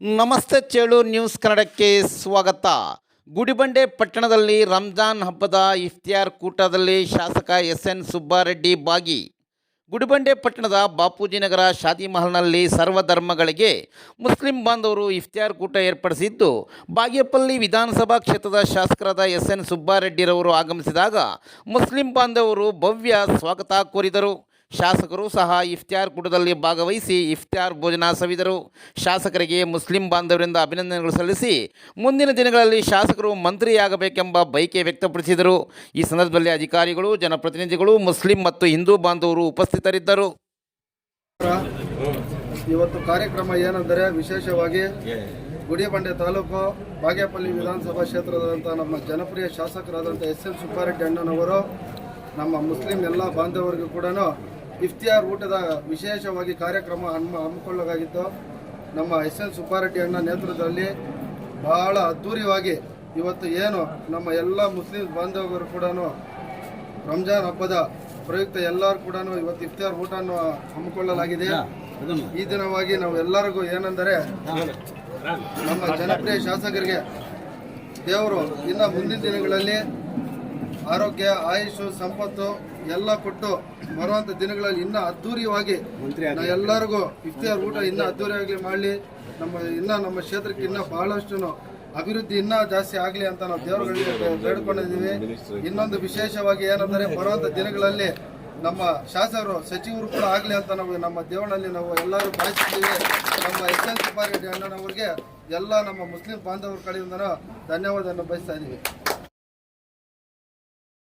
ನಮಸ್ತೆ ಚೇಳು ನ್ಯೂಸ್ ಕನ್ನಡಕ್ಕೆ ಸ್ವಾಗತ. ಗುಡಿಬಂಡೆ ಪಟ್ಟಣದಲ್ಲಿ ರಂಜಾನ್ ಹಬ್ಬದ ಇಫ್ತಿಯಾರ್ ಕೂಟದಲ್ಲಿ ಶಾಸಕ ಎಸ್ ಎನ್ ಸುಬ್ಬಾರೆಡ್ಡಿ ಭಾಗಿ. ಗುಡಿಬಂಡೆ ಪಟ್ಟಣದ ಬಾಪೂಜಿ ನಗರ ಶಾದಿ ಮಹಲ್ನಲ್ಲಿ ಸರ್ವಧರ್ಮಗಳಿಗೆ ಮುಸ್ಲಿಂ ಬಾಂಧವರು ಇಫ್ತಿಯಾರ್ ಕೂಟ ಏರ್ಪಡಿಸಿದ್ದು, ಬಾಗೇಪಲ್ಲಿ ವಿಧಾನಸಭಾ ಕ್ಷೇತ್ರದ ಶಾಸಕರಾದ ಎಸ್ ಎನ್ ಸುಬ್ಬಾರೆಡ್ಡಿರವರು ಆಗಮಿಸಿದಾಗ ಮುಸ್ಲಿಂ ಬಾಂಧವರು ಭವ್ಯ ಸ್ವಾಗತ ಕೋರಿದರು. ಶಾಸಕರು ಸಹ ಇಫ್ತಿಯಾರ್ ಕೂಟದಲ್ಲಿ ಭಾಗವಹಿಸಿ ಇಫ್ತಿಯಾರ್ ಭೋಜನ ಸವಿದರು. ಶಾಸಕರಿಗೆ ಮುಸ್ಲಿಂ ಬಾಂಧವರಿಂದ ಅಭಿನಂದನೆಗಳು ಸಲ್ಲಿಸಿ ಮುಂದಿನ ದಿನಗಳಲ್ಲಿ ಶಾಸಕರು ಮಂತ್ರಿಯಾಗಬೇಕೆಂಬ ಬಯಕೆ ವ್ಯಕ್ತಪಡಿಸಿದರು. ಈ ಸಂದರ್ಭದಲ್ಲಿ ಅಧಿಕಾರಿಗಳು, ಜನಪ್ರತಿನಿಧಿಗಳು, ಮುಸ್ಲಿಂ ಮತ್ತು ಹಿಂದೂ ಬಾಂಧವರು ಉಪಸ್ಥಿತರಿದ್ದರು. ಇವತ್ತು ಕಾರ್ಯಕ್ರಮ ಏನೆಂದರೆ ವಿಶೇಷವಾಗಿ ಗುಡಿಬಂಡೆ ತಾಲೂಕು ಬಾಗೇಪಲ್ಲಿ ವಿಧಾನಸಭಾ ಕ್ಷೇತ್ರದಂಥ ನಮ್ಮ ಜನಪ್ರಿಯ ಶಾಸಕರಾದಂಥ ಎಸ್ ಎಲ್ ಸುಬ್ಬಾರೆಡ್ಡಿ ಅಣ್ಣನವರು ನಮ್ಮ ಮುಸ್ಲಿಂ ಎಲ್ಲ ಬಾಂಧವರಿಗೂ ಕೂಡ ಇಫ್ತಿಯಾರ್ ಊಟದ ವಿಶೇಷವಾಗಿ ಕಾರ್ಯಕ್ರಮ ಹಮ್ಮ ಹಮ್ಮಿಕೊಳ್ಳಲಾಗಿತ್ತು ನಮ್ಮ ಎಸ್ ಎಲ್ ಸುಬ್ಬಾರೆಡ್ಡಿ ಅಣ್ಣ ನೇತೃತ್ವದಲ್ಲಿ ಬಹಳ ಅದ್ಧೂರಿಯಾಗಿ ಇವತ್ತು ಏನು ನಮ್ಮ ಎಲ್ಲ ಮುಸ್ಲಿಂ ಬಾಂಧವರು ಕೂಡ ರಂಜಾನ್ ಹಬ್ಬದ ಪ್ರಯುಕ್ತ ಎಲ್ಲರೂ ಕೂಡ ಇವತ್ತು ಇಫ್ತಿಯಾರ್ ಊಟವನ್ನು ಹಮ್ಮಿಕೊಳ್ಳಲಾಗಿದೆ. ಈ ದಿನವಾಗಿ ನಾವು ಎಲ್ಲರಿಗೂ ಏನೆಂದರೆ ನಮ್ಮ ಜನಪ್ರಿಯ ಶಾಸಕರಿಗೆ ದೇವರು ಇನ್ನು ಮುಂದಿನ ದಿನಗಳಲ್ಲಿ ಆರೋಗ್ಯ ಆಯುಷು ಸಂಪತ್ತು ಎಲ್ಲ ಕೊಟ್ಟು ಬರುವಂತ ದಿನಗಳಲ್ಲಿ ಇನ್ನೂ ಅದ್ದೂರಿಯಾಗಿ ನಾವು ಎಲ್ಲರಿಗೂ ಇಫ್ತಿಯಾರ್ ಊಟ ಇನ್ನೂ ಅದ್ದೂರಿಯಾಗಲಿ ಮಾಡಲಿ. ನಮ್ಮ ಇನ್ನ ನಮ್ಮ ಕ್ಷೇತ್ರಕ್ಕೆ ಇನ್ನೂ ಬಹಳಷ್ಟು ಅಭಿವೃದ್ಧಿ ಇನ್ನೂ ಜಾಸ್ತಿ ಆಗಲಿ ಅಂತ ನಾವು ದೇವರುಗಳಿಗೆ ಬೇಡ್ಕೊಂಡಿದ್ದೀವಿ ಇನ್ನೊಂದು ವಿಶೇಷವಾಗಿ ಏನಂದರೆ ಬರುವಂತ ದಿನಗಳಲ್ಲಿ ನಮ್ಮ ಶಾಸಕರು ಸಚಿವರು ಕೂಡ ಆಗಲಿ ಅಂತ ನಾವು ನಮ್ಮ ದೇವನಲ್ಲಿ ನಾವು ಎಲ್ಲರೂ ಬಯಸಿದ್ದೀವಿ ನಮ್ಮ ಎಸ್ ಎಲ್ ಸುಬ್ಬಾರೆಡ್ಡಿ ಅಣ್ಣನವ್ರಿಗೆ ಎಲ್ಲ ನಮ್ಮ ಮುಸ್ಲಿಂ ಬಾಂಧವರ ಕಡೆಯಿಂದ ಧನ್ಯವಾದವನ್ನು ಬಯಸ್ತಾ ಇದ್ದೀವಿ.